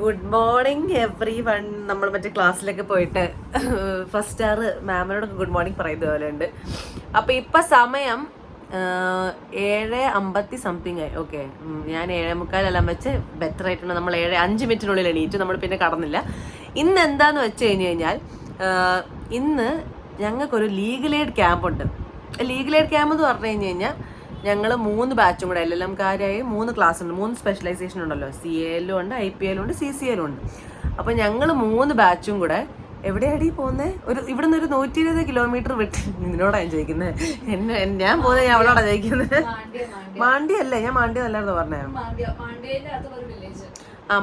Good morning every one നമ്മൾ മറ്റേ ക്ലാസ്സിലൊക്കെ പോയിട്ട് ഫസ്റ്റ് സ്റ്റാർ മാമിനോടൊക്കെ ഗുഡ് മോർണിംഗ് പറയുന്ന പോലെ ഉണ്ട്. അപ്പൊ ഇപ്പൊ സമയം ഏഴ് അമ്പത്തി സംതിങ് ആയി. ഓക്കെ ഞാൻ ഏഴേ മുക്കാലെല്ലാം വെച്ച് ബെറ്റർ ആയിട്ടുണ്ട്. നമ്മൾ ഏഴ് അഞ്ച് മിനിറ്റിനുള്ളിൽ എണീറ്റ് നമ്മൾ പിന്നെ കടന്നില്ല. ഇന്ന് എന്താന്ന് വെച്ച് കഴിഞ്ഞ് കഴിഞ്ഞാൽ ഇന്ന് ഞങ്ങൾക്കൊരു ലീഗൽ എയ്ഡ് ക്യാമ്പ് ഉണ്ട്. ലീഗൽ എയ്ഡ് ക്യാമ്പ് എന്ന് പറഞ്ഞു കഴിഞ്ഞ് കഴിഞ്ഞാൽ ഞങ്ങൾ മൂന്ന് ബാച്ചും കൂടെ എൽ എൽ എം കാരായി മൂന്ന് ക്ലാസ് ഉണ്ട്. മൂന്ന് സ്പെഷ്യലൈസേഷൻ ഉണ്ടല്ലോ. സി എ എല്ലും ഉണ്ട് ഐ പി എല്ലും ഉണ്ട് സി സി എല്ലും ഉണ്ട്. അപ്പോൾ ഞങ്ങൾ മൂന്ന് ബാച്ചും കൂടെ എവിടെയാടി പോകുന്നത് ഒരു ഇവിടുന്ന് ഒരു നൂറ്റി ഇരുപത് കിലോമീറ്റർ വിട്ട് നിന്നോടാണ് ചോദിക്കുന്നത് എന്നെ ഞാൻ പോകുന്നത് ഞാൻ അവളോടാണ് ചോദിക്കുന്നത് മാണ്ടി അല്ലേ? ഞാൻ മാണ്ടി അല്ലായിരുന്നു പറഞ്ഞേ?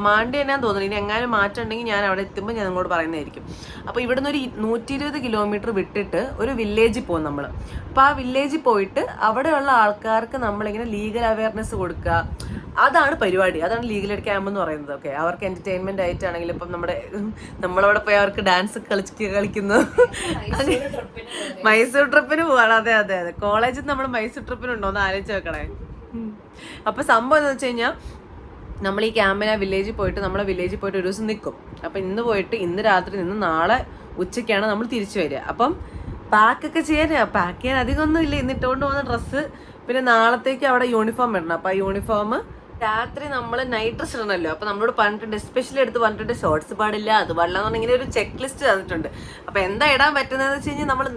മാണ്ടി എന്നാ തോന്നുന്നു. ഇനി എങ്ങാനും മാറ്റം ഉണ്ടെങ്കിൽ ഞാൻ അവിടെ എത്തുമ്പോൾ ഞാൻ നിങ്ങളോട് പറയുന്നതായിരിക്കും. അപ്പോൾ ഇവിടുന്ന് ഒരു നൂറ്റി ഇരുപത് കിലോമീറ്റർ വിട്ടിട്ട് ഒരു വില്ലേജിൽ പോകും നമ്മൾ അപ്പോൾ ആ വില്ലേജിൽ പോയിട്ട് അവിടെയുള്ള ആൾക്കാർക്ക് നമ്മളിങ്ങനെ ലീഗൽ അവയർനെസ് കൊടുക്കുക. അതാണ് പരിപാടി. അതാണ് ലീഗൽ ക്യാമ്പ് എന്ന് പറയുന്നത്. ഓക്കെ? അവർക്ക് എന്റർടൈൻമെന്റ് ആയിട്ടാണെങ്കിൽ ഇപ്പം നമ്മുടെ നമ്മളവിടെ പോയി അവർക്ക് ഡാൻസ് കളിച്ച് കളിക്കുന്നു. മൈസൂർ ട്രിപ്പിന് പോവാണ്. അതെ അതെ അതെ. കോളേജിൽ നമ്മൾ മൈസൂർ ട്രിപ്പിനുണ്ടോ എന്ന് ആലോചിച്ച് വെക്കണേ അപ്പൊ സംഭവം എന്താ വെച്ച് കഴിഞ്ഞാൽ നമ്മൾ ഈ ക്യാമ്പിന് വില്ലേജിൽ പോയിട്ട് നമ്മളെ വില്ലേജിൽ പോയിട്ട് ഒരു ദിവസം നിൽക്കും അപ്പം ഇന്ന് പോയിട്ട് ഇന്ന് രാത്രി നിന്ന് നാളെ ഉച്ചയ്ക്കാണ് നമ്മൾ തിരിച്ചു വരിക. അപ്പം പാക്കൊക്കെ ചെയ്യാൻ പാക്ക് ചെയ്യാൻ അധികമൊന്നും ഇല്ല. ഇന്നിട്ടുകൊണ്ട് പോകുന്ന ഡ്രസ്സ് പിന്നെ നാളത്തേക്ക് അവിടെ യൂണിഫോം ഇടണം. അപ്പം ആ യൂണിഫോം രാത്രി നമ്മൾ നൈറ്റ് ഡ്രസ്സ് ഇടണമല്ലോ. അപ്പം നമ്മളോട് പറഞ്ഞിട്ടുണ്ട് എസ്പെഷ്യലി എടുത്ത് പറഞ്ഞിട്ടുണ്ട് ഷോർട്സ് പാടില്ല അത് പാടില്ല എന്ന് ഇങ്ങനെ ഒരു ചെക്ക് ലിസ്റ്റ് തന്നിട്ടുണ്ട്. അപ്പം എന്താ ഇടാൻ പറ്റുന്നതെന്ന് വെച്ച് കഴിഞ്ഞാൽ നമ്മൾ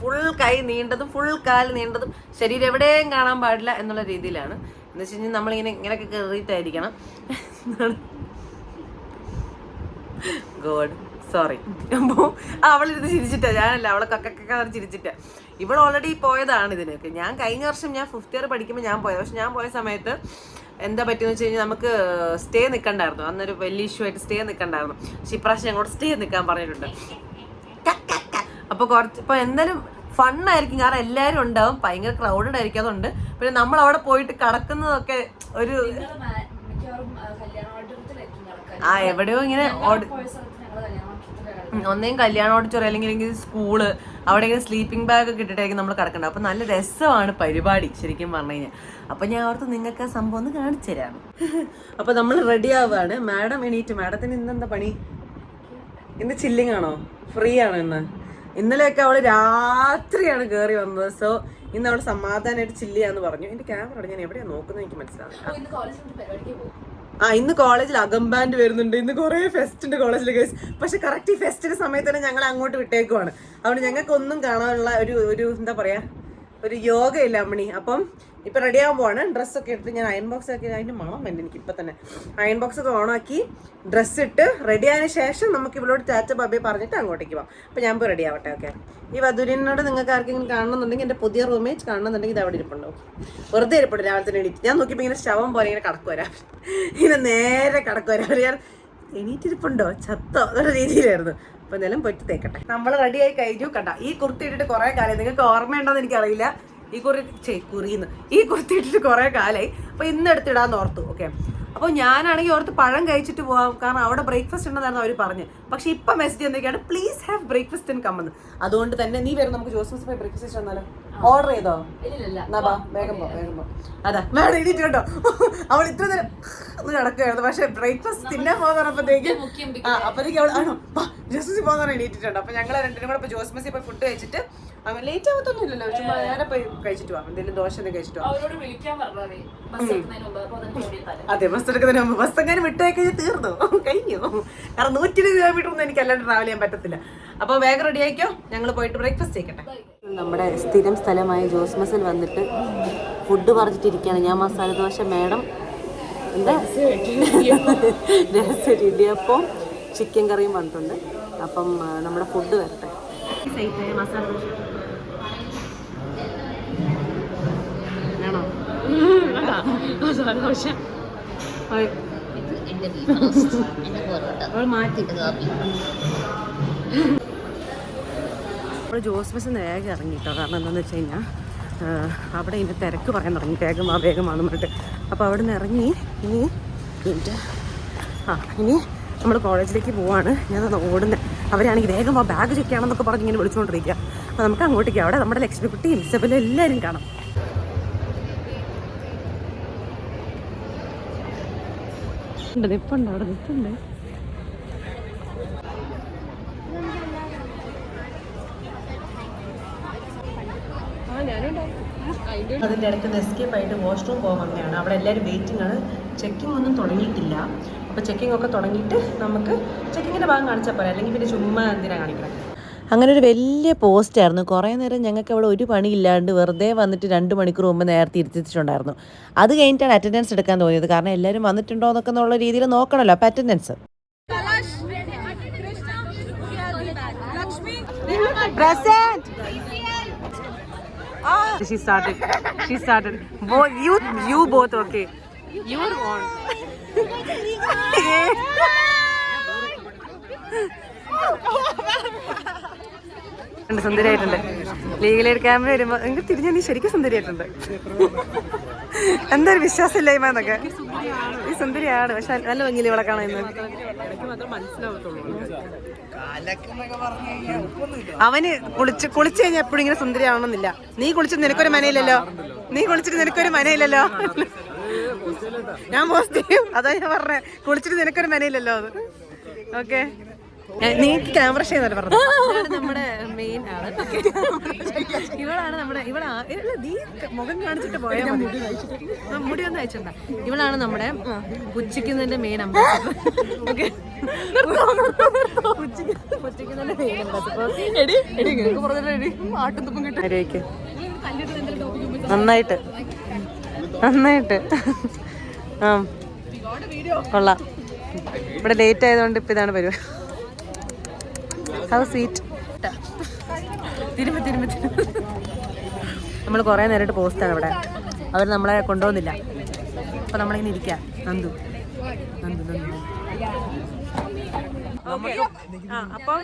ഫുൾ കൈ നീണ്ടതും ഫുൾ കാൽ നീണ്ടതും ശരീരം എവിടെയും കാണാൻ പാടില്ല എന്നുള്ള രീതിയിലാണ് എന്ന് വെച്ച് കഴിഞ്ഞാൽ നമ്മളിങ്ങനെ ഇങ്ങനെയൊക്കെ കയറിയിട്ടായിരിക്കണം ഗോഡ് സോറി അപ്പോൾ അവളിരുന്ന് ചിരിച്ചിട്ടാ. ഞാനല്ല അവളെ കക്കൊക്കെ ചിരിച്ചിട്ടാ. ഇവൾ ഓൾറെഡി പോയതാണ് ഇതിനൊക്കെ. ഞാൻ കഴിഞ്ഞ വർഷം ഞാൻ ഫിഫ്ത്ത് ഇയർ പഠിക്കുമ്പോൾ ഞാൻ പോയത്. പക്ഷെ ഞാൻ പോയ സമയത്ത് എന്താ പറ്റിയെന്ന് വെച്ച് കഴിഞ്ഞാൽ നമുക്ക് സ്റ്റേ നിൽക്കണ്ടായിരുന്നു അന്നൊരു വലിയ ഇഷ്യൂ ആയിട്ട് സ്റ്റേ നിൽക്കണ്ടായിരുന്നു പക്ഷെ ഇപ്രാവശ്യം ഞങ്ങളോട് സ്റ്റേ നിൽക്കാൻ പറഞ്ഞിട്ടുണ്ട്. അപ്പോൾ കുറച്ച് ഇപ്പൊ എന്തായാലും ഫണ്ണായിരിക്കും. കാരണം എല്ലാവരും ഉണ്ടാവും. ഭയങ്കര ക്രൗഡഡ് ആയിരിക്കും. അതുകൊണ്ട് പിന്നെ നമ്മൾ അവിടെ പോയിട്ട് കടക്കുന്നതൊക്കെ ഒരു ആ, എവിടെയോ ഇങ്ങനെ ഒന്നേം കല്യാണ ഓഡിറ്റോറിയം അല്ലെങ്കിൽ അല്ലെങ്കിൽ സ്കൂൾ അവിടെ ഇങ്ങനെ സ്ലീപ്പിംഗ് ബാഗ് ഒക്കെ ഇട്ടിട്ടായിരിക്കും നമ്മൾ കിടക്കേണ്ടത്. അപ്പൊ നല്ല രസമാണ് പരിപാടി ശരിക്കും പറഞ്ഞു കഴിഞ്ഞാൽ അപ്പൊ ഞാൻ ഓർത്ത് നിങ്ങൾക്ക് ആ സംഭവം ഒന്ന് കാണിച്ചു തരാം. അപ്പൊ നമ്മൾ റെഡി ആവുകയാണ് മാഡം എണീറ്റ്. മാഡത്തിന് ഇന്നെന്താ പണി? ഇന്ന് ചില്ലിങ് ആണോ? ഫ്രീ ആണോ ഇന്ന്? ഇന്നലെയൊക്കെ അവൾ രാത്രിയാണ് കേറി വന്നത്. സോ ഇന്ന് അവൾ സമാധാനമായിട്ട് ചില്ല് ചെയ്യാന്ന് പറഞ്ഞു. എന്റെ ക്യാമറ ഞാൻ എവിടെയാ നോക്കുന്നത് എനിക്ക് മനസ്സിലാവില്ല ആ ഇന്ന് കോളേജിൽ അകംബാൻഡ് വരുന്നുണ്ട്. ഇന്ന് കുറേ ഫെസ്റ്റ് ഉണ്ട് കോളേജിൽ കേസ് പക്ഷെ കറക്റ്റ് ഈ ഫെസ്റ്റിന്റെ സമയത്ത് തന്നെ ഞങ്ങൾ അങ്ങോട്ട് വിട്ടേക്കുവാണ്. അതുകൊണ്ട് ഞങ്ങൾക്കൊന്നും കാണാനുള്ള ഒരു ഒരു എന്താ പറയാ ഒരു യോഗ ഇല്ല അമ്മണി. അപ്പം ഇപ്പൊ റെഡി ആകാൻ പോവാണ്. ഡ്രസ്സൊക്കെ എടുത്ത് ഞാൻ അയൺ ബോക്സ് ആക്കി. അതിന്റെ മണം വേണ്ട എനിക്ക് ഇപ്പൊ തന്നെ. അയൺ ബോക്സ് ഒക്കെ ഓണാക്കി ഡ്രസ്സ് ഇട്ട് റെഡി ആയതിനു ശേഷം നമുക്ക് ഇവളോട് ചാച്ച ബബേ പറഞ്ഞിട്ട് അങ്ങോട്ടേക്ക് പോവാം. അപ്പൊ ഞാൻ പോയി റെഡി ആവട്ടെ ഓക്കെ ഈ വധുരിനോട് നിങ്ങൾക്ക് ആർക്കെങ്കിലും കാണണമെന്നുണ്ടെങ്കിൽ എന്റെ പുതിയ റൂമേറ്റ് കാണണമെന്നുണ്ടെങ്കിൽ ഇത് അവിടെ ഇരിപ്പുണ്ടോ വെറുതെ ഇരിപ്പുണ്ട് രാവിലെ തന്നെ എണീറ്റ്. ഞാൻ നോക്കിയപ്പോൾ ഇങ്ങനെ ശവം പോലെ ഇങ്ങനെ കടക്കു വരാം ഇങ്ങനെ നേരെ കടക്കു വരാം ഞാൻ എണീറ്റിരിപ്പുണ്ടോ? ചത്തോ? എന്നുള്ള രീതിയിലായിരുന്നു. അപ്പൊ എന്തായാലും പൊറ്റി തേക്കട്ടെ. നമ്മൾ റെഡിയായി കഴിഞ്ഞു. കണ്ട ഈ കുർത്തി ഇട്ടിട്ട് കുറെ കാലം നിങ്ങൾക്ക് ഓർമ്മയുണ്ടോന്ന് എനിക്കറിയില്ല. ഈ കുറി ചേ കുറിന്ന്. ഈ കുർത്തി ഇട്ടിട്ട് കുറെ കാലായി. അപ്പൊ ഇന്ന് എടുത്തിടാന്ന് ഓർത്തു ഓക്കെ അപ്പോൾ ഞാനാണെങ്കിൽ ഓർത്ത് പഴം കഴിച്ചിട്ട് പോകാം കാരണം അവിടെ ബ്രേക്ക്ഫാസ്റ്റ് ഉണ്ടെന്നായിരുന്നു അവർ പറഞ്ഞത് പക്ഷെ ഇപ്പൊ മെസ്സേജ് എന്തൊക്കെയാണ് പ്ലീസ് ഹാവ് ബ്രേക്ക്ഫാസ്റ്റ് ഇൻ കമ്മെന്ന് അതുകൊണ്ട് തന്നെ നീ വരും നമുക്ക് ജോസ് പോയി ബ്രേക്ക്ഫാസ്റ്റ് വന്നാലോ? ഓർഡർ ചെയ്തോ? എന്നാ വേഗം പോ വേഗം പോ. അതാ മാഡം എണീറ്റ് കേട്ടോ. അവൾ ഇത്ര നേരം ഒന്ന് കിടക്കുകയായിരുന്നു പക്ഷെ ബ്രേക്ക്ഫാസ്റ്റ് തിന്നാൻ പോകുന്നപ്പോഴത്തേക്ക് ആ അപ്പോഴത്തേക്ക് അവൾ ആണോ? ജോസ്മസി പോകുന്ന എണീറ്റിട്ടുണ്ട്. അപ്പൊ ഞങ്ങൾ രണ്ടിനും കൂടെ ഇപ്പൊ ജോസ്മസി പോയി ഫുഡ് കഴിച്ചിട്ട് അങ്ങനെ ലേറ്റ് ആവത്തൊന്നും ഇല്ലല്ലോ. ചുമ്മാ നേരെ പോയി കഴിച്ചിട്ട് പോവാം എന്തെങ്കിലും ദോശ എന്തെങ്കിലും കഴിച്ചിട്ട് പോവാം അതെ ബസ് എടുക്കുന്നതിന് മുമ്പ്. ബസ് എങ്ങനെ വിട്ടേക്കഴിഞ്ഞ് തീർന്നു. കഴിഞ്ഞു. കാരണം നൂറ്റി ഇരുപത് കിലോമീറ്റർ ഒന്നും എനിക്ക് അല്ലാണ്ട് ട്രാവൽ ചെയ്യാൻ പറ്റത്തില്ല. അപ്പോൾ വേഗം റെഡി ആയിക്കോ? ഞങ്ങൾ പോയിട്ട് ബ്രേക്ക്ഫാസ്റ്റ് ചെയ്യട്ടെ നമ്മുടെ സ്ഥിരം സ്ഥലമായ ജോസ്മസിൽ വന്നിട്ട് ഫുഡ് പറഞ്ഞിട്ടിരിക്കുകയാണ് ഞാൻ മസാല ദോശ മേഡം എന്താ? രഹസ്യ ഇടിയപ്പം ചിക്കൻ കറിയും വന്നിട്ടുണ്ട്. അപ്പം നമ്മുടെ ഫുഡ് വരട്ടെ. മസാല ദോശ മസാല ദോശ അവൾ മാറ്റി. നമ്മൾ ജോസ് ബസ് വേഗം ഇറങ്ങി കേട്ടോ കാരണം എന്താണെന്ന് വെച്ച് കഴിഞ്ഞാൽ അവിടെ ഇതിന്റെ തിരക്ക് പറയാൻ തുടങ്ങി. വേഗം ആ വേഗം ആണെന്ന് പറഞ്ഞിട്ട്. അപ്പോൾ അവിടെ നിന്ന് ഇറങ്ങി. ഇനി എന്നിട്ട് ആ ഇനി നമ്മൾ കോളേജിലേക്ക് പോവാണ്. ഞാൻ ഓടുന്നത് അവരാണെങ്കിൽ വേഗം ആ ബാഗ് ചെക്ക് പറഞ്ഞ് ഇങ്ങനെ വിളിച്ചുകൊണ്ടിരിക്കുക അപ്പോൾ നമുക്ക് അങ്ങോട്ടേക്ക് അവിടെ നമ്മുടെ ലക്ഷ്മി കുട്ടി ഇസബലും എല്ലാവരും കാണാം. ഉണ്ട് നിപ്പുണ്ട് അവിടെ നിപ്പുണ്ട്. അതിന്റെ ഇടയ്ക്ക് എസ്കേപ്പ് ആയിട്ട് വാഷ്റൂം പോകാൻ വന്നതാണ്. അവിടെ എല്ലാവരും വെയിറ്റിംഗ് ആണ്. ചെക്കിംഗ് ഒന്നും തുടങ്ങിയിട്ടില്ല. അപ്പോൾ ചെക്കിംഗ് ഒക്കെ തുടങ്ങിയിട്ട് നമുക്ക് ചെക്കിങ്ങിന്റെ ഭാഗം കാണിച്ചാൽ പോരാ. അല്ലെങ്കിൽ പിന്നെ ചുമ്മാ എന്തിനാണ് കാണിക്കണം? അങ്ങനെ ഒരു വലിയ പോസ്റ്റായിരുന്നു കുറേ നേരം ഞങ്ങൾക്ക് അവിടെ ഒരു പണിയില്ലാണ്ട് വെറുതെ വന്നിട്ട് രണ്ട് മണിക്കൂർ മുമ്പ് നേരത്തെ ഇരുത്തിച്ചിട്ടുണ്ടായിരുന്നു. അത് കഴിഞ്ഞിട്ടാണ് അറ്റൻഡൻസ് എടുക്കാൻ തോന്നിയത്. കാരണം എല്ലാവരും വന്നിട്ടുണ്ടോ എന്നൊക്കെ എന്നുള്ള രീതിയിൽ നോക്കണമല്ലോ. അപ്പോൾ attendance Present. She started. She started. Both you, you both okay. You're on. സുന്ദരിയായിട്ടുണ്ട്. ലീഗലേഡ് ക്യാമറ വരുമ്പോ എനിക്ക് തിരിഞ്ഞ നീ ശരിക്കും സുന്ദരിയായിട്ടുണ്ട്. എന്തൊരു വിശ്വാസമില്ലായ്മ എന്നൊക്കെ. ഈ സുന്ദരിയാണ് പക്ഷെ നല്ല ഭംഗിയിൽ ഇവിടെ കാണാൻ ഇന്ന്. അവന് കുളിച്ച് കുളിച്ചു കഴിഞ്ഞാൽ എപ്പോഴും ഇങ്ങനെ സുന്ദരിയാവണമെന്നില്ല. നീ കുളിച്ചിട്ട് നിനക്കൊരു മനയില്ലല്ലോ. നീ കുളിച്ചിട്ട് നിനക്കൊരു മനയില്ലല്ലോ. ഞാൻ പോസ്റ്റ് ചെയ്യും. അതാ ഞാൻ പറഞ്ഞേ. കുളിച്ചിട്ട് നിനക്കൊരു മനയില്ലല്ലോ. അത് ഓക്കെ. നീ ക്യാമറ ചെയ്യുന്നല്ലേ പറഞ്ഞു. നമ്മുടെ മെയിൻ ആണ് ഇവളാണ് നമ്മുടെ ഇവളാ നീ മുഖം കാണിച്ചിട്ട് പോയാൽ മതി. മുടി ഒന്നും അയച്ചിട്ടുണ്ട ഇവളാണ് നമ്മുടെ പുച്ഛിക്കുന്നതിന്റെ മെയിൻ അമ്മ ഓക്കെ പുച്ഛിക്കുന്നതിന്റെ മെയിൻ ആട്ടും കിട്ടും. നന്നായിട്ട്. നന്നായിട്ട്. ആ. കൊള്ളാം. ഇവിടെ ലേറ്റ് ആയതുകൊണ്ട് ഇപ്പം ഇതാണ് പരിപാടി. ഹൗ സ്വീറ്റ് തിരുമ്പ തിരുമ്പ് നമ്മൾ കുറേ നേരമായിട്ട് പോസ്റ്റാണ് ഇവിടെ അവർ നമ്മളെ കൊണ്ടുപോകുന്നില്ല. അപ്പം നമ്മളിങ്ങനെ ഇരിക്കാം. നന്ദു. നന്ദു നന്ദു. അപ്പം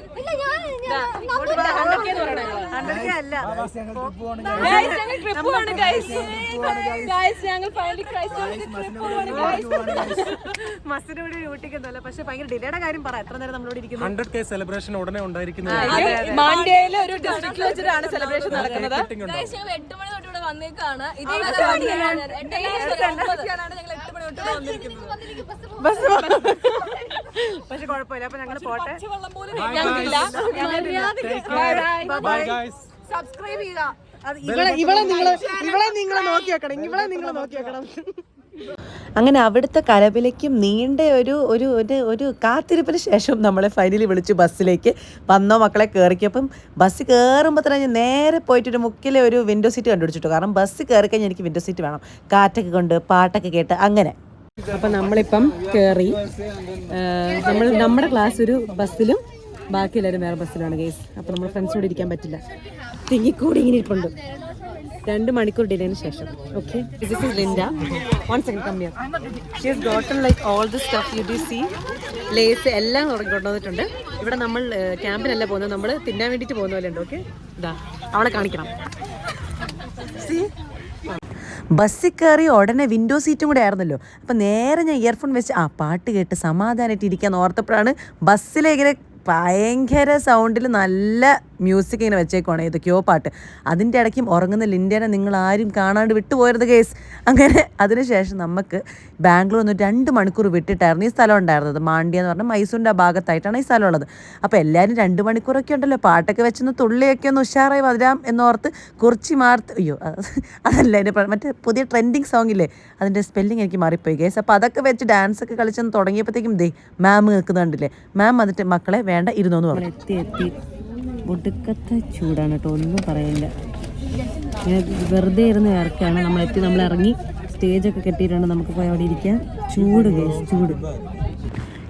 മസിന് കൂടി ഊട്ടിക്കുന്നല്ല പക്ഷെ ഭയങ്കര ഡിലേയുടെ കാര്യം പറ. എത്ര നേരം നമ്മളോട് ഇരിക്കുന്നു? ഹൺഡ്രഡ് കെ സെലിബ്രേഷൻ ഉടനെ ഉണ്ടായിരിക്കുന്നത്. മാണ്ഡ്യയിലെ ഒരു ഡിസ്ട്രിക്ട് വെച്ചിട്ടാണ് സെലിബ്രേഷൻ നടക്കുന്നത്. ഞങ്ങൾ എട്ട് മണി തൊട്ട് ഇവിടെ വന്നേക്കാണ്. ഇത് ബസ് പക്ഷെ കുഴപ്പമില്ല. അപ്പൊ ഞങ്ങൾ പോട്ടെ. സബ്സ്ക്രൈബ് ചെയ്യുക ഇവളെ ഇവളെ നിങ്ങൾ ഇവളെ നിങ്ങൾ നോക്കി വെക്കണം. ഇവളെ നിങ്ങൾ നോക്കി വെക്കണം. അങ്ങനെ അവിടുത്തെ കലപിലയ്ക്കും നീണ്ട ഒരു ഒരു ഒരു ഒരു കാത്തിരിപ്പിന് ശേഷം നമ്മളെ ഫൈനലി വിളിച്ചു ബസ്സിലേക്ക് വന്നോ മക്കളെ കയറിക്കപ്പം ബസ് കയറുമ്പോൾ തന്നെ ഞാൻ നേരെ പോയിട്ടൊരു മുക്കിലെ ഒരു വിൻഡോ സീറ്റ് കണ്ടുപിടിച്ചിട്ടു. കാരണം ബസ് കയറി കഴിഞ്ഞാൽ എനിക്ക് വിൻഡോ സീറ്റ് വേണം. കാറ്റൊക്കെ കൊണ്ട് പാട്ടൊക്കെ കേട്ട് അങ്ങനെ. അപ്പം നമ്മളിപ്പം കയറി നമ്മൾ നമ്മുടെ ക്ലാസ് ഒരു ബസ്സിലും ബാക്കി എല്ലാവരും വേറെ ബസ്സിലാണ് കേസ് അപ്പം നമ്മൾ ഫ്രണ്ട്സിനോട് ഇരിക്കാൻ പറ്റില്ല. തിങ്ങിക്കൂടി ഇങ്ങനെ ഇരിപ്പുണ്ട്. രണ്ട് മണിക്കൂർ ഡിലേന് ശേഷം. Okay Linda one second gotten like all the stuff U D C Lay's എല്ലാം കൊണ്ടുവന്നിട്ടുണ്ട്. ഇവിടെ നമ്മൾ ക്യാമ്പിനല്ല പോകുന്നത്. നമ്മൾ തിന്നാൻ വേണ്ടിയിട്ട് പോകുന്ന പോലെ ഉണ്ട്. ഓക്കെ ഇതാ അവളെ കാണിക്കണം. ബസ്സിൽ കയറി ഉടനെ വിൻഡോ സീറ്റും കൂടെ ആയിരുന്നല്ലോ. അപ്പം നേരെ ഞാൻ ഇയർഫോൺ വെച്ച് ആ പാട്ട് കേട്ട് സമാധാനമായിട്ട് ഇരിക്കാൻ ഓർത്തപ്പോഴാണ് ബസ്സിലിങ്ങനെ ഭയങ്കര സൗണ്ടിൽ നല്ല മ്യൂസിക് ഇങ്ങനെ വെച്ചേക്കുവാണ് ഏതൊക്കെയോ പാട്ട്. അതിന്റെ ഇടയ്ക്കും ഉറങ്ങുന്ന ലിൻഡേനെ നിങ്ങൾ ആരും കാണാണ്ട് വിട്ടുപോയത് കേസ് അങ്ങനെ അതിനുശേഷം നമുക്ക് ബാംഗ്ലൂർ നിന്ന് രണ്ട് മണിക്കൂർ വിട്ടിട്ടായിരുന്നു ഈ സ്ഥലം ഉണ്ടായിരുന്നത്. മാണ്ഡ്യ എന്ന് പറഞ്ഞാൽ മൈസൂരിന്റെ ആ ഭാഗത്തായിട്ടാണ് ഈ സ്ഥലം ഉള്ളത്. അപ്പോൾ എല്ലാവരും രണ്ട് മണിക്കൂറൊക്കെ ഉണ്ടല്ലോ പാട്ടൊക്കെ വെച്ചൊന്ന് തുള്ളിയൊക്കെ ഒന്ന് ഉഷാറായി വരാം എന്നോർത്ത് കുറിച്ച് മാർത്ത് അയ്യോ അത് അതല്ല എന്റെ മറ്റേ പുതിയ ട്രെൻഡിങ് സോങ് ഇല്ലേ? അതിന്റെ സ്പെല്ലിംഗ് എനിക്ക് മാറിപ്പോയി കേസ് അപ്പോൾ അതൊക്കെ വെച്ച് ഡാൻസൊക്കെ കളിച്ചെന്ന് തുടങ്ങിയപ്പോഴത്തേക്കും ദേ മാം നിൽക്കുന്നുണ്ടല്ലേ മാം വന്നിട്ട് മക്കളെ വേണ്ട ഇരുന്നോന്ന് പറഞ്ഞു. എത്തി എത്തി. ഒടുക്കത്തെ ചൂടാണ് കേട്ടോ ഒന്നും പറയില്ല ഇങ്ങനെ വെറുതെ ഇരുന്ന് ഇറക്കാണ് നമ്മൾ എത്തി നമ്മൾ ഇറങ്ങി. സ്റ്റേജ് ഒക്കെ കെട്ടിയിട്ടുണ്ട് നമുക്ക് പോയി അവിടെ ഇരിക്കാം. ചൂട് ചൂട്.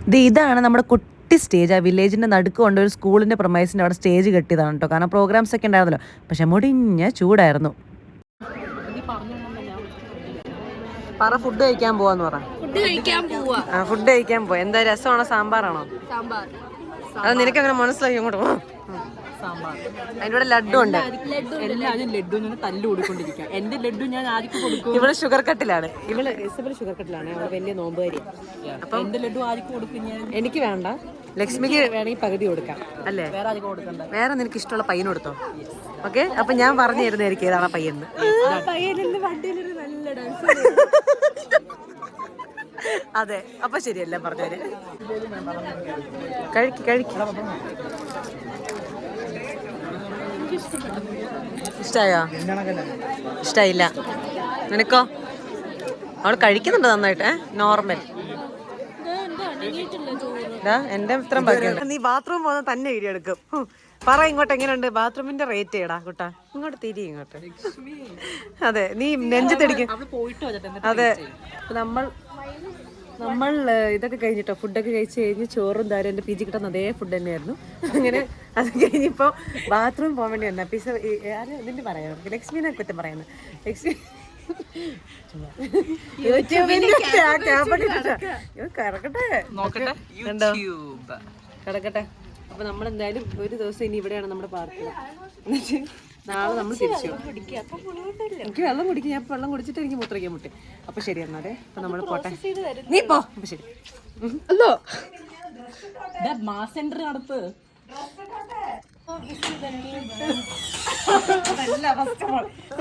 ഇത് ഇതാണ് നമ്മുടെ കുട്ടി സ്റ്റേജ് ആ വില്ലേജിന്റെ നടുക്ക് കൊണ്ട് ഒരു സ്കൂളിന്റെ പ്രൊമൈസിന്റെ അവിടെ സ്റ്റേജ് കെട്ടിയതാണ് കേട്ടോ. കാരണം പ്രോഗ്രാംസ് ഒക്കെ ഉണ്ടായിരുന്നല്ലോ. പക്ഷെ മുടിഞ്ഞ ചൂടായിരുന്നു. പറ ഫുഡ് കഴിക്കാൻ പോവാന്ന് പറ. ഫുഡ് കഴിക്കാൻ പോവാ. ആ ഫുഡ് കഴിക്കാൻ പോവാ. എന്താ രസമാണോ? സാമ്പാറാണോ? സാമ്പാർ. അത് നിനക്ക് അങ്ങനെ മനസ്സിലാക്കി അങ്ങോട്ട് പോവാം സാമ്പാർ. അതിന്റെ കൂടെ ലഡു ഉണ്ട്. എല്ലാവരും ലഡു ഞാൻ തല്ലു കൊടുക്കൊണ്ടിരിക്കുക. എന്റെ ലഡു ഞാൻ ആർക്ക് കൊടുക്കും. ഇവൾ ഷുഗർ കട്ടിലാണ് ഇവൾ ഇസബൽ ഷുഗർ കട്ടിലാണ് അവൾ വലിയ നോമ്പുകാരി അപ്പൊ എന്റെ ലഡു ആർക്ക് കൊടുക്കും ഞാൻ. എനിക്ക് വേണ്ട. ലക്ഷ്മിക്ക് വേണമെങ്കിൽ പകുതി കൊടുക്കാം. അല്ലേ? വേറെ ആർക്കും കൊടുക്കണ്ട. വേറെ നിനക്ക് ഇഷ്ടമുള്ള പയ്യൻ കൊടുത്തോ ഓക്കെ അപ്പൊ ഞാൻ പറഞ്ഞു തരുന്നതായിരിക്കും ഏതാണ് ആ പയ്യെന്ന് അതെ അപ്പൊ ശരിയല്ല പറഞ്ഞത്? കഴിക്ക് കഴിക്ക്. ഇഷ്ടായോ? ഇഷ്ടായില്ല. നിനക്കോ? അവൾ കഴിക്കുന്നുണ്ട് നന്നായിട്ട്? നോർമൽ. എന്റെ ഇത്രയും ബാക്കിയുണ്ട് നീ ബാത്റൂം പോകുന്ന തന്നെ ഇരി എടുക്കും. പറ ഇങ്ങോട്ട് എങ്ങനെയുണ്ട്? ബാത്റൂമിന്റെ റേറ്റ് ഏടാ കുട്ടാ. ഇങ്ങോട്ട് തിരി ഇങ്ങോട്ട്. അതെ നീ നെഞ്ചത്തിടിക്കും അതെ. നമ്മൾ നമ്മൾ ഇതൊക്കെ കഴിഞ്ഞിട്ടോ? ഫുഡൊക്കെ കഴിച്ച് കഴിഞ്ഞ് ചോറും താരം എന്റെ പി ജി കിട്ടുന്ന അതേ ഫുഡ് തന്നെയായിരുന്നു. അങ്ങനെ അത് കഴിഞ്ഞിപ്പോൾ ബാത്റൂം പോകാൻ വേണ്ടി വന്ന പിസ ആരും? ഇതിന്റെ പറയാം ലക്ഷ്മിനെ കുറ്റം പറയുന്നത് ലക്ഷ്മി കിടക്കട്ടെ നോക്കട്ടെ. യൂട്യൂബ്. കിടക്കട്ടെ അപ്പൊ നമ്മളെന്തായാലും ഒരു ദിവസം ഇനി ഇവിടെയാണ് നമ്മുടെ പാർക്ക് എന്നിട്ട് നാളെ നമ്മൾ തിരിച്ചു. എനിക്ക് വെള്ളം കുടിക്കും. ഞാൻ വെള്ളം കുടിച്ചിട്ട് എനിക്ക് മൂത്രയ്ക്കാൻ മുട്ടി. അപ്പൊ ശരി എന്നാലേ. അപ്പൊ നമ്മൾ പോട്ടെ. നീ പോ. അപ്പൊ ശരി. അല്ലോ. മാസ് സെന്റർ നടത്ത്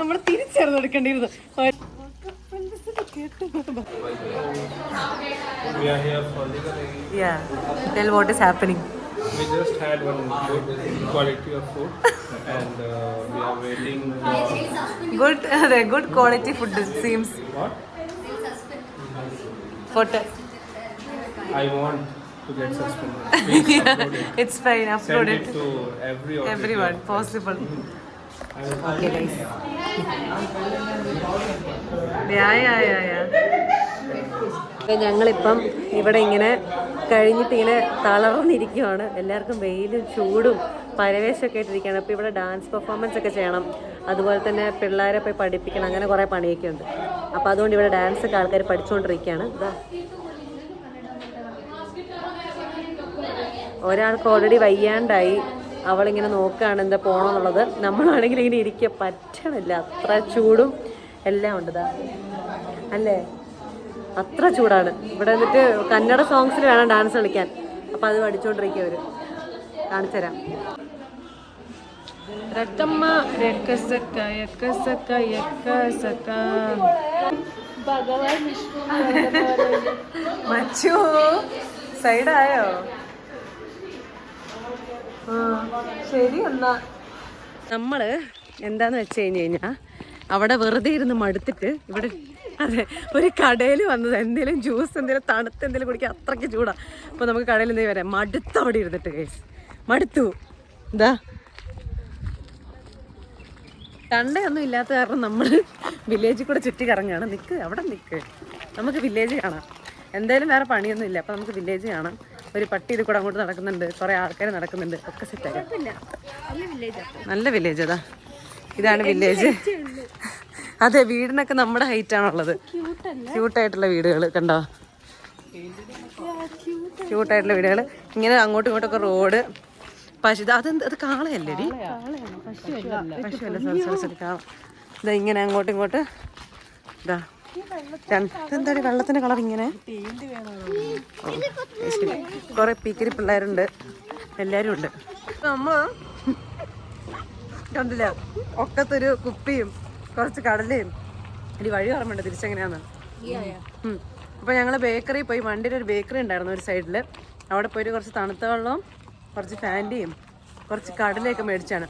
നമ്മൾ തിരിച്ചറിഞ്ഞ് എടുക്കേണ്ടിയിരുന്നു. Yeah, tell what is happening. We just had one good quality of food. And uh, we are waiting for Good, uh, good quality food it seems. what? For I want to get suspended. Please upload it. It's fine, Send it it. to every auditor. Everyone, possible. Okay, guys. Yeah, yeah, yeah, yeah. ഞങ്ങളിപ്പം ഇവിടെ ഇങ്ങനെ കഴിഞ്ഞിട്ട് ഇങ്ങനെ തളർന്നിരിക്കുവാണ് എല്ലാവർക്കും വെയിലും ചൂടും പരവേശമൊക്കെ ആയിട്ടിരിക്കുകയാണ് അപ്പോൾ ഇവിടെ ഡാൻസ് പെർഫോമൻസ് ഒക്കെ ചെയ്യണം. അതുപോലെ തന്നെ പിള്ളേരെ പോയി പഠിപ്പിക്കണം. അങ്ങനെ കുറേ പണിയൊക്കെ ഉണ്ട് അപ്പോൾ അതുകൊണ്ട് ഇവിടെ ഡാൻസ് ഒക്കെ ആൾക്കാർ പഠിച്ചുകൊണ്ടിരിക്കുകയാണ് ഒരാൾക്ക് ഓൾറെഡി വയ്യാണ്ടായി. അവളിങ്ങനെ നോക്കുകയാണ് എന്താ പോകണമെന്നുള്ളത് നമ്മളാണെങ്കിൽ ഇങ്ങനെ ഇരിക്കുക. പറ്റണില്ല. അത്ര ചൂടും എല്ലാം ഉണ്ട്. ഇതാ അല്ലേ? അത്ര ചൂടാണ്. ഇവിടെ എന്നിട്ട് കന്നഡ സോങ്സിൽ വേണം ഡാൻസ് കളിക്കാൻ. അപ്പം അത് പഠിച്ചുകൊണ്ടിരിക്കുക അവർ കാണിച്ചു തരാം രക്കമ്മ രക്കസക്ക യക്കസക്ക യക്കസക്ക. മച്ചു സൈഡായോ? ശരി എന്നാ. നമ്മൾ എന്താന്ന് വെച്ച് കഴിഞ്ഞ് കഴിഞ്ഞാ അവിടെ വെറുതെ ഇരുന്ന് മടുത്തിട്ട് ഇവിടെ അതെ ഒരു കടയിൽ വന്നത് എന്തെങ്കിലും ജ്യൂസ് എന്തെങ്കിലും തണുത്ത് എന്തെങ്കിലും കുടിക്കാൻ അത്രയ്ക്ക് ചൂടാ. അപ്പോൾ നമുക്ക് കടയിൽ എന്തെങ്കിലും വരാം. മടുത്ത് അവിടെ ഇരുന്നിട്ട് കേസ് മടുത്തു. എന്താ തണ്ടയൊന്നും ഇല്ലാത്ത കാരണം നമ്മൾ വില്ലേജിൽ കൂടെ ചുറ്റി കറങ്ങുകയാണ് നിൽക്ക് അവിടെ നിൽക്ക് നമുക്ക് വില്ലേജ് കാണാം. എന്തായാലും വേറെ പണിയൊന്നും ഇല്ല. അപ്പം നമുക്ക് വില്ലേജ് കാണാം. ഒരു പട്ടി ഇത് കൂടെ അങ്ങോട്ട് നടക്കുന്നുണ്ട്. കുറേ ആൾക്കാർ നടക്കുന്നുണ്ട്. ഒക്കെ സെറ്റാക്കാം നല്ല വില്ലേജ് അതാ ഇതാണ് വില്ലേജ് അതെ വീടിനൊക്കെ നമ്മുടെ ഹൈറ്റ് ആണുള്ളത്. ക്യൂട്ടായിട്ടുള്ള വീടുകൾ കണ്ടോ? ക്യൂട്ടായിട്ടുള്ള വീടുകൾ ഇങ്ങനെ അങ്ങോട്ടും ഇങ്ങോട്ടൊക്കെ റോഡ് പശു അത് അത് കാളയല്ലേ ഡി പശുവല്ല. കാള ഇതാ ഇങ്ങനെ അങ്ങോട്ടും ഇങ്ങോട്ട്. ഇതാ വെള്ളത്തിന്റെ കളർ ഇങ്ങനെ? കൊറേ പീക്കിരി പിള്ളേരുണ്ട്. എല്ലാരും ഉണ്ട്. അമ്മ കണ്ടില്ല ഒക്കത്തൊരു കുപ്പിയും കുറച്ച് കടലയും. ഇനി വഴി ഓർമ്മയുണ്ട്? തിരിച്ചെങ്ങനെയാന്ന്. അപ്പൊ ഞങ്ങൾ ബേക്കറി പോയി. വണ്ടിയിൽ ഒരു ബേക്കറി ഉണ്ടായിരുന്നു ഒരു സൈഡിൽ. അവിടെ പോയിട്ട് കുറച്ച് തണുത്ത വെള്ളവും കുറച്ച് ഫാന്റിയും കുറച്ച് കടലയൊക്കെ മേടിച്ചാണ്.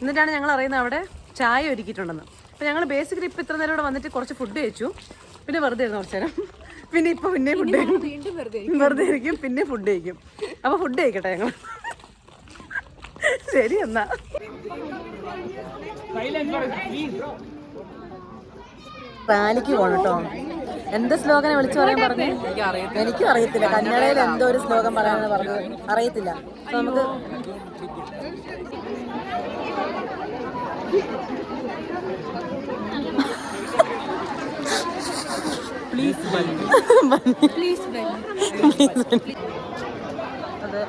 എന്നിട്ടാണ് ഞങ്ങൾ അറിയുന്നത് അവിടെ ചായ ഒരുക്കിയിട്ടുണ്ടെന്ന്. അപ്പോൾ ഞങ്ങൾ ബേസിക്കലി ഇപ്പോൾ ഇത്ര നേരം ഇവിടെ വന്നിട്ട് കുറച്ച് ഫുഡ് കഴിച്ചു. പിന്നെ വെറുതെ ഇരുന്നു കുറച്ച് നേരം? പിന്നെ ഇപ്പോൾ പിന്നെ ഫുഡ് കഴിക്കും. വെറുതെ ഇരിക്കും. പിന്നെ ഫുഡ് കഴിക്കും. അപ്പോൾ ഫുഡ് കഴിക്കട്ടെ ഞങ്ങൾ. ശരി എന്നാ. റാലിക്ക് പോകണം കേട്ടോ എന്ത് സ്ലോഗനെ വിളിച്ചു പറയാൻ പറഞ്ഞു? എനിക്കും അറിയത്തില്ല കന്നഡയിൽ എന്തോ ഒരു ശ്ലോകം പറയാനാണ് പറഞ്ഞു അറിയത്തില്ല. അപ്പൊ നമുക്ക് അതെ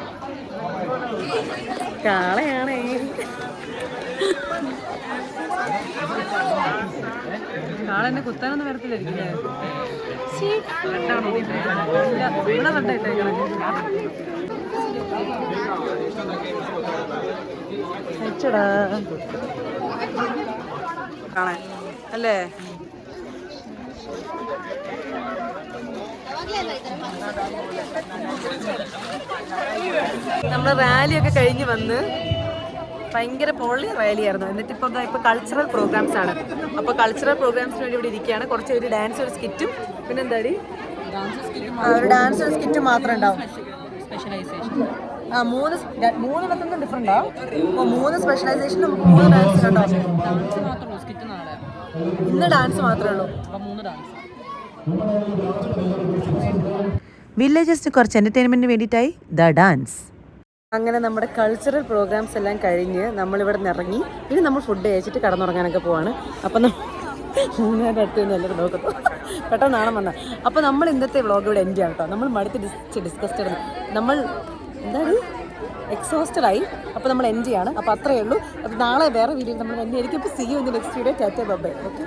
കാളയാണ്. കാളെന്നെ കുത്താനൊന്നും വരത്തില്ലായിരിക്കില്ലേ അല്ലേ? നമ്മൾ റാലിയൊക്കെ കഴിഞ്ഞ് വന്ന് ഭയങ്കര പൊള്ളി റാലിയായിരുന്നു എന്നിട്ട് ഇപ്പോൾ ഇപ്പോൾ കൾച്ചറൽ പ്രോഗ്രാംസ് ആണ്. അപ്പോൾ കൾച്ചറൽ പ്രോഗ്രാംസിന് വേണ്ടി ഇവിടെ ഇരിക്കുകയാണ്. കുറച്ച് ഒരു ഡാൻസ് ഒരു സ്കിറ്റും പിന്നെ എന്താടി? ഒരു ഡാൻസ് ഒരു സ്കിറ്റും മാത്രമേ ഉണ്ടാവും. സ്പെഷ്യലൈസേഷൻ ആ മൂന്ന് മൂന്ന് മൂന്നെണ്ണത്തിനും ഡിഫറെന്റ് ആ? അപ്പോൾ മൂന്ന് സ്പെഷ്യലൈസേഷനും മൂന്ന് ഡാൻസ് ഉണ്ടാവും ഡാൻസ് സ്കിറ്റ് നാളെ. ഇന്ന് ഡാൻസ് മാത്രമേ ഉള്ളൂ. മൂന്ന് ഡാൻസ് വില്ലേജസിന് കുറച്ച് എന്റർടൈൻമെന്റിന് വേണ്ടിയിട്ടായി ദ ഡാൻസ്. അങ്ങനെ നമ്മുടെ കൾച്ചറൽ പ്രോഗ്രാംസ് എല്ലാം കഴിഞ്ഞ് നമ്മളിവിടെ നിന്ന് ഇറങ്ങി ഇനി നമ്മൾ ഫുഡ് കഴിച്ചിട്ട് കടന്നുറങ്ങാനൊക്കെ പോവാണ്. അപ്പം മൂന്നുപേരുടെ അടുത്ത് നിന്ന് എല്ലാവരും നോക്കുന്നു പെട്ടെന്നാണ് വന്നത് വന്ന. അപ്പോൾ നമ്മൾ ഇന്നത്തെ വ്ളോഗ് ഇവിടെ എന്റെ ആണ് കേട്ടോ നമ്മൾ മടുത്ത് ഡിസ് ഡിസ്കസ്റ്റഡ് നമ്മൾ എന്താണ്? എക്സോസ്റ്റഡ് ആയി. അപ്പോൾ നമ്മൾ എൻഡ് ചെയ്യാണ്. അപ്പോൾ അത്രയേ ഉള്ളൂ. അപ്പോൾ നാളെ വേറെ വീഡിയോ നമ്മൾ എന്റെ ആയിരിക്കും ഇപ്പോൾ see you in next video tata bye okay